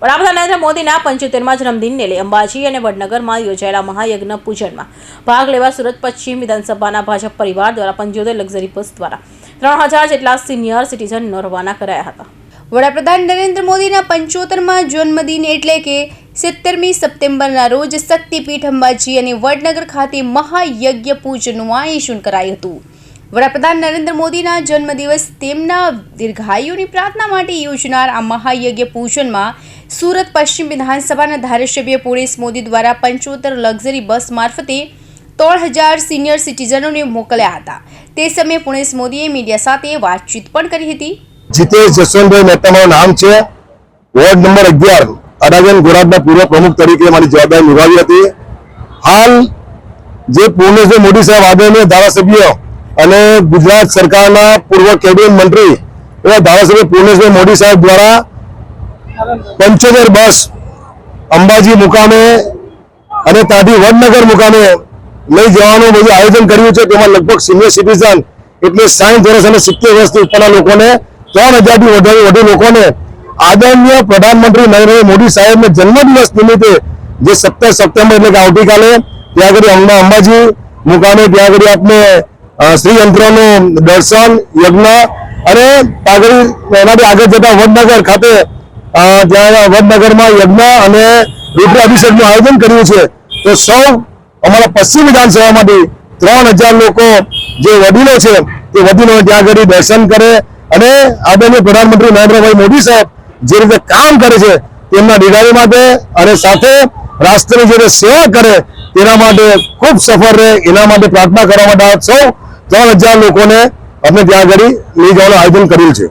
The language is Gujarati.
વડાપ્રધાન નરેન્દ્ર મોદીના પંચોતેરમાં જન્મદિનને લઈ અંબાજી અને વડનગરમાં યોજાયેલા મહાયજ્ઞ પૂજનમાં ભાગ લેવા સુરત પશ્ચિમ વિધાનસભાના ભાજપ પરિવાર દ્વારા પંચોતેર લક્ઝરી બસ દ્વારા ત્રણ હજાર જેટલા સિનિયર સિટીઝનનો રવાના કરાયા હતા. વડાપ્રધાન નરેન્દ્ર મોદીના પંચોતેરમાં જન્મદિન એટલે કે સિત્તેરમી સપ્ટેમ્બરના રોજ શક્તિપીઠ અંબાજી અને વડનગર ખાતે મહાયજ્ઞ પૂજનનું આયોજન કરાયું હતું. વડાપ્રધાન નરેન્દ્ર મોદીના જન્મદિવસ તેમના દીર્ઘાયુની પ્રાર્થના માટે યોજનાર આ મહાયજ્ઞ પૂજનમાં સુરત પશ્ચિમ વિધાનસભાના ધારાસભ્ય પુરેશ મોદી દ્વારા પંચોતેર લક્ઝરી બસ મારફતે ત્રણ હજાર સિનિયર સિટીઝનોને મોકલ્યા હતા. તે સમયે પુણેશ મોદીએ મીડિયા સાથે વાતચીત પણ કરી હતી. જીતેશ જસવંતભાઈ મહેતા મારું નામ છે. વોર્ડ નંબર અગિયાર અડાજન ગોરાટના પૂર્વ પ્રમુખ તરીકે મારી જવાબદારી નિભાવી હતી. હાલ જે પૂર્ણેશભાઈ મોદી સાહેબ આદરણીય ધારાસભ્ય અને ગુજરાત સરકારના પૂર્વ કેબિનેટ મંત્રી એવા ધારાસભ્ય પૂર્ણેશભાઈ મોદી સાહેબ દ્વારા પંચોતેર બસ અંબાજી મુકામે અને ત્યાંથી વડનગર મુકામે લઈ જવાનું બધું આયોજન કર્યું છે. તેમાં લગભગ સિનિયર સિટીઝન એટલે સાઠ વર્ષ અને સિત્તેર વર્ષથી ઉપરના લોકોને, ત્રણ હજારથી વધારે વધુ લોકોને આદરણીય પ્રધાનમંત્રી નરેન્દ્ર મોદી સાહેબના જન્મદિવસ નિમિત્તે જે સત્તર સપ્ટેમ્બર એટલે કે આવતીકાલે, ત્યાં આગળ અંબા અંબાજી મુકામે ત્યાં આગળ આપને શ્રી યંત્રોનું દર્શન, યજ્ઞ અને આગળ એનાથી આગળ જતા વડનગર ખાતે ત્યાં વડનગરમાં યજ્ઞ અને રુદ્રાભિષેકનું આયોજન કર્યું છે. તો સૌ અમારા પશ્ચિમ વિધાનસભામાંથી ત્રણ હજાર લોકો જે વડીલો છે તે વડીલો ત્યાં આગળ દર્શન કરે અને આદરણીય પ્રધાનમંત્રી નરેન્દ્રભાઈ મોદી સાહેબ જે રીતે કામ કરે છે, તેમના દિગારી માટે અને સાથે રાષ્ટ્રની જે સેવા કરે, તેના માટે ખૂબ સફળ રહે, એના માટે પ્રાર્થના કરવા માટે સૌ ત્રણ હજાર લોકોને અમે ત્યાં આગળ લઈ જવાનું આયોજન કર્યું છે.